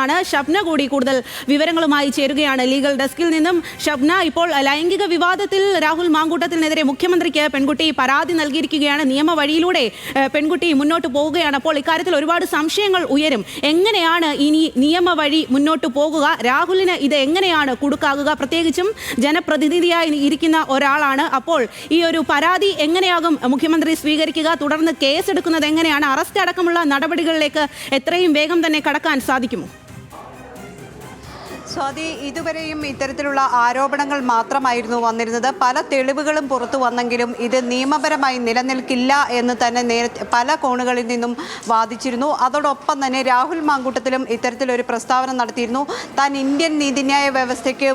ാണ് ഷബ്ന കൂടി കൂടുതൽ വിവരങ്ങളുമായി ചേരുകയാണ് ലീഗൽ ഡെസ്കിൽ നിന്നും. ഷബ്ന ഇപ്പോൾ ലൈംഗിക വിവാദത്തിൽ രാഹുൽ മാങ്കൂട്ടത്തിനെതിരെ മുഖ്യമന്ത്രിക്ക് പെൺകുട്ടി പരാതി നൽകിയിരിക്കുകയാണ്. നിയമ വഴിയിലൂടെ പെൺകുട്ടി മുന്നോട്ട് പോവുകയാണ്. അപ്പോൾ ഇക്കാര്യത്തിൽ ഒരുപാട് സംശയങ്ങൾ ഉയരും. എങ്ങനെയാണ് ഇനി നിയമ വഴി മുന്നോട്ട് പോകുക? രാഹുലിന് ഇത് എങ്ങനെയാണ് കൊടുക്കാകുക? പ്രത്യേകിച്ചും ജനപ്രതിനിധിയായി ഇരിക്കുന്ന ഒരാളാണ്. അപ്പോൾ ഈ ഒരു പരാതി എങ്ങനെയാകും മുഖ്യമന്ത്രി സ്വീകരിക്കുക? തുടർന്ന് കേസെടുക്കുന്നത് എങ്ങനെയാണ്? അറസ്റ്റ് അടക്കമുള്ള നടപടികളിലേക്ക് എത്രയും വേഗം തന്നെ കടക്കാൻ സാധിക്കുമോ? സ്വാതി ഇതുവരെയും ഇത്തരത്തിലുള്ള ആരോപണങ്ങൾ മാത്രമായിരുന്നു വന്നിരുന്നത്. പല തെളിവുകളും പുറത്തു വന്നെങ്കിലും ഇത് നിയമപരമായി നിലനിൽക്കില്ല എന്ന് തന്നെ നേരത്തെ പല കോണുകളിൽ നിന്നും വാദിച്ചിരുന്നു. അതോടൊപ്പം തന്നെ രാഹുൽ മാങ്കൂട്ടത്തിലും ഇത്തരത്തിലൊരു പ്രസ്താവന നടത്തിയിരുന്നു. താൻ ഇന്ത്യൻ നീതിന്യായ വ്യവസ്ഥയ്ക്ക്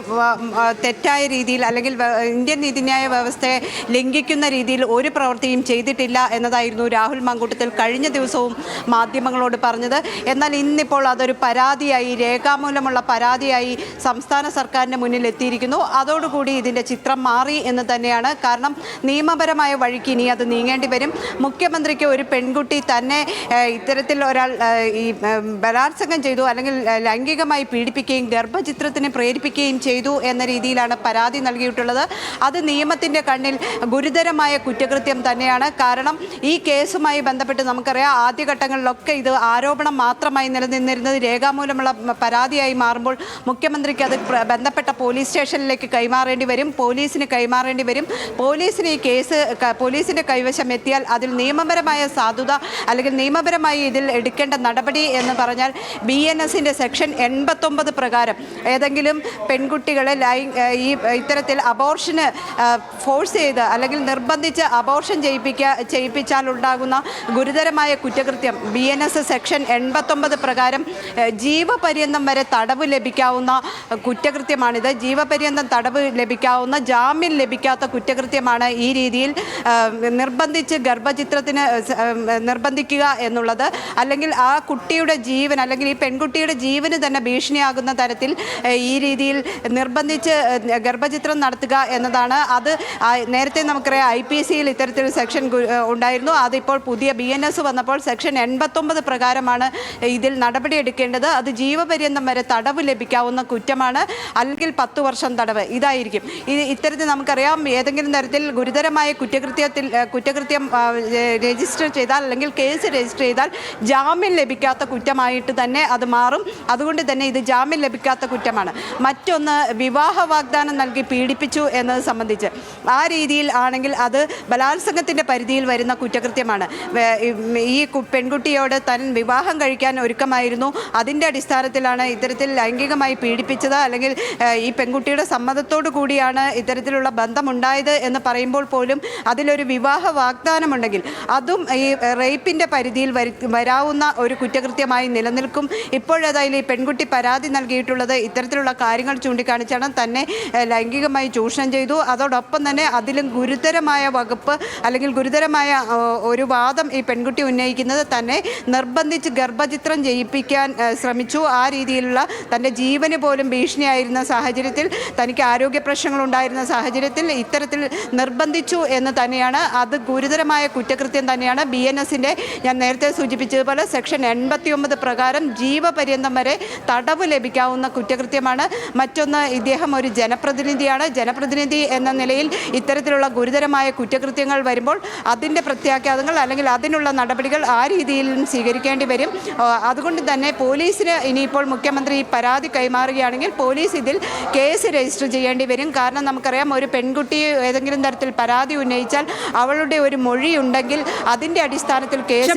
തെറ്റായ രീതിയിൽ അല്ലെങ്കിൽ ഇന്ത്യൻ നീതിന്യായ വ്യവസ്ഥയെ ലംഘിക്കുന്ന രീതിയിൽ ഒരു പ്രവൃത്തിയും ചെയ്തിട്ടില്ല എന്നതായിരുന്നു രാഹുൽ മാങ്കൂട്ടത്തിൽ കഴിഞ്ഞ ദിവസവും മാധ്യമങ്ങളോട് പറഞ്ഞത്. എന്നാൽ ഇന്നിപ്പോൾ അതൊരു പരാതിയായി രേഖാമൂലമുള്ള പരാതിയായി സംസ്ഥാന സർക്കാരിന് മുന്നിൽ എത്തിയിരിക്കുന്നു. അതോടുകൂടി ഇതിന്റെ ചിത്രം മാറി എന്ന് തന്നെയാണ്. കാരണം നിയമപരമായ വഴിക്ക് ഇനി അത് നീങ്ങേണ്ടി വരും. മുഖ്യമന്ത്രിക്ക് ഒരു പെൺകുട്ടി തന്നെ ഇത്തരത്തിൽ ഒരാൾ ഈ ബലാത്സംഗം ചെയ്തു അല്ലെങ്കിൽ ലൈംഗികമായി പീഡിപ്പിക്കുകയും ഗർഭചിത്രത്തിന് പ്രേരിപ്പിക്കുകയും ചെയ്തു എന്ന രീതിയിലാണ് പരാതി നൽകിയിട്ടുള്ളത്. അത് നിയമത്തിന്റെ കണ്ണിൽ ഗുരുതരമായ കുറ്റകൃത്യം തന്നെയാണ്. കാരണം ഈ കേസുമായി ബന്ധപ്പെട്ട് നമുക്കറിയാം ആദ്യഘട്ടങ്ങളിലൊക്കെ ഇത് ആരോപണം മാത്രമായി നിലനിന്നിരുന്നത് രേഖാമൂലമുള്ള പരാതിയായി മാറുമ്പോൾ മുഖ്യമന്ത്രിക്ക് അത് ബന്ധപ്പെട്ട പോലീസ് സ്റ്റേഷനിലേക്ക് കൈമാറേണ്ടി വരും. പോലീസിന് കൈമാറേണ്ടി വരും. പോലീസിന് ഈ കേസ് പോലീസിന്റെ കൈവശം എത്തിയാൽ അതിൽ നിയമപരമായ സാധുത അല്ലെങ്കിൽ നിയമപരമായി ഇതിൽ എടുക്കേണ്ട നടപടി എന്ന് പറഞ്ഞാൽ ബി എൻ എസിന്റെ സെക്ഷൻ എൺപത്തൊമ്പത് പ്രകാരം ഏതെങ്കിലും പെൺകുട്ടികളെ ലൈ ഈ ഇത്തരത്തിൽ അബോർഷന് ഫോഴ്സ് ചെയ്ത് അല്ലെങ്കിൽ നിർബന്ധിച്ച് അബോർഷൻ ചെയ്യിപ്പിക്കുക ചെയ്യിപ്പിച്ചാൽ ഉണ്ടാകുന്ന ഗുരുതരമായ കുറ്റകൃത്യം ബി എൻ എസ് സെക്ഷൻ എൺപത്തൊമ്പത് പ്രകാരം ജീവപര്യന്തം വരെ തടവ് ലഭിക്കാവുന്ന കുറ്റകൃത്യമാണിത്. ജീവപര്യന്തം തടവ് ലഭിക്കാവുന്ന ജാമ്യം ലഭിക്കാത്ത കുറ്റകൃത്യമാണ് ഈ രീതിയിൽ നിർബന്ധിച്ച് ഗർഭചിത്രത്തിന് നിർബന്ധിക്കുക എന്നുള്ളത്. അല്ലെങ്കിൽ ആ കുട്ടിയുടെ ജീവൻ അല്ലെങ്കിൽ ഈ പെൺകുട്ടിയുടെ ജീവന് തന്നെ ഭീഷണിയാകുന്ന തരത്തിൽ ഈ രീതിയിൽ നിർബന്ധിച്ച് ഗർഭചിത്രം നടത്തുക എന്നതാണ്. അത് നേരത്തെ നമുക്കറിയാം ഐ പി സിയിൽ ഇത്തരത്തിൽ സെക്ഷൻ ഉണ്ടായിരുന്നു. അതിപ്പോൾ പുതിയ ബി എൻ എസ് വന്നപ്പോൾ സെക്ഷൻ എൺപത്തൊമ്പത് പ്രകാരമാണ് ഇതിൽ നടപടിയെടുക്കേണ്ടത്. അത് ജീവപര്യന്തം വരെ തടവ് ലഭിക്കാവുന്ന കുറ്റമാണ് അല്ലെങ്കിൽ പത്ത് വർഷം തടവ്. ഇതായിരിക്കും. ഇത് ഇത്തരത്തിൽ നമുക്കറിയാം ഏതെങ്കിലും തരത്തിൽ ഗുരുതരമായ കുറ്റകൃത്യത്തിൽ കുറ്റകൃത്യം രജിസ്റ്റർ ചെയ്താൽ അല്ലെങ്കിൽ കേസ് രജിസ്റ്റർ ചെയ്താൽ ജാമ്യം ലഭിക്കാത്ത കുറ്റമായിട്ട് തന്നെ അത് മാറും. അതുകൊണ്ട് തന്നെ ഇത് ജാമ്യം ലഭിക്കാത്ത കുറ്റമാണ്. മറ്റൊന്ന് വിവാഹ വാഗ്ദാനം നൽകി പീഡിപ്പിച്ചു എന്നത് സംബന്ധിച്ച്. ആ രീതിയിൽ ആണെങ്കിൽ അത് ബലാത്സംഗത്തിന്റെ പരിധിയിൽ വരുന്ന കുറ്റകൃത്യമാണ്. ഈ പെൺകുട്ടിയോട് തൻ വിവാഹം കഴിക്കാൻ ഒരുക്കമായിരുന്നു. അതിന്റെ അടിസ്ഥാനത്തിലാണ് ഇത്തരത്തിൽ ലൈംഗികമായി പീഡിപ്പിച്ചത് അല്ലെങ്കിൽ ഈ പെൺകുട്ടിയുടെ സമ്മതത്തോടു കൂടിയാണ് ഇത്തരത്തിലുള്ള ബന്ധമുണ്ടായത് എന്ന് പറയുമ്പോൾ പോലും അതിലൊരു വിവാഹ വാഗ്ദാനമുണ്ടെങ്കിൽ അതും ഈ റേപ്പിന്റെ പരിധിയിൽ വരി വരാവുന്ന ഒരു കുറ്റകൃത്യമായി നിലനിൽക്കും. ഇപ്പോഴേതായാലും ഈ പെൺകുട്ടി പരാതി നൽകിയിട്ടുള്ളത് ഇത്തരത്തിലുള്ള കാര്യങ്ങൾ ചൂണ്ടിക്കാണിച്ചാണ് തന്നെ ലൈംഗികമായി ചൂഷണം ചെയ്തു. അതോടൊപ്പം തന്നെ അതിലും ഗുരുതരമായ വകുപ്പ് അല്ലെങ്കിൽ ഗുരുതരമായ ഒരു വാദം ഈ പെൺകുട്ടി ഉന്നയിക്കുന്നത് തന്നെ നിർബന്ധിച്ച് ഗർഭചിത്രം ചെയ്യിപ്പിക്കാൻ ശ്രമിച്ചു. ആ രീതിയിലുള്ള തന്റെ ജീവന് പോലും ഭീഷണിയായിരുന്ന സാഹചര്യത്തിൽ തനിക്ക് ആരോഗ്യ പ്രശ്നങ്ങൾ ഉണ്ടായിരുന്ന സാഹചര്യത്തിൽ ഇത്തരത്തിൽ നിർബന്ധിച്ചു എന്ന് തന്നെയാണ് അത് ഗുരുതരമായ കുറ്റകൃത്യം തന്നെയാണ് ബി എൻ എസിന്റെ ഞാൻ നേരത്തെ സൂചിപ്പിച്ചതുപോലെ സെക്ഷൻ എൺപത്തി ഒമ്പത് പ്രകാരം ജീവപര്യന്തം വരെ തടവ് ലഭിക്കാവുന്ന കുറ്റകൃത്യമാണ്. മറ്റൊന്ന് ഇദ്ദേഹം ഒരു ജനപ്രതിനിധിയാണ്. ജനപ്രതിനിധി എന്ന നിലയിൽ ഇത്തരത്തിലുള്ള ഗുരുതരമായ കുറ്റകൃത്യങ്ങൾ വരുമ്പോൾ അതിന്റെ പ്രത്യാഘാതങ്ങൾ അല്ലെങ്കിൽ അതിനുള്ള നടപടികൾ ആ രീതിയിലും സ്വീകരിക്കേണ്ടി വരും. അതുകൊണ്ട് തന്നെ പോലീസിന് ഇനിയിപ്പോൾ മുഖ്യമന്ത്രി പരാതി പരാതി കൈമാറുകയാണെങ്കിൽ പോലീസ് ഇതിൽ കേസ് രജിസ്റ്റർ ചെയ്യേണ്ടി വരും. കാരണം നമുക്കറിയാം ഒരു പെൺകുട്ടി ഏതെങ്കിലും തരത്തിൽ പരാതി ഉന്നയിച്ചാൽ അവളുടെ ഒരു മൊഴി ഉണ്ടെങ്കിൽ അതിന്റെ അടിസ്ഥാനത്തിൽ കേസ്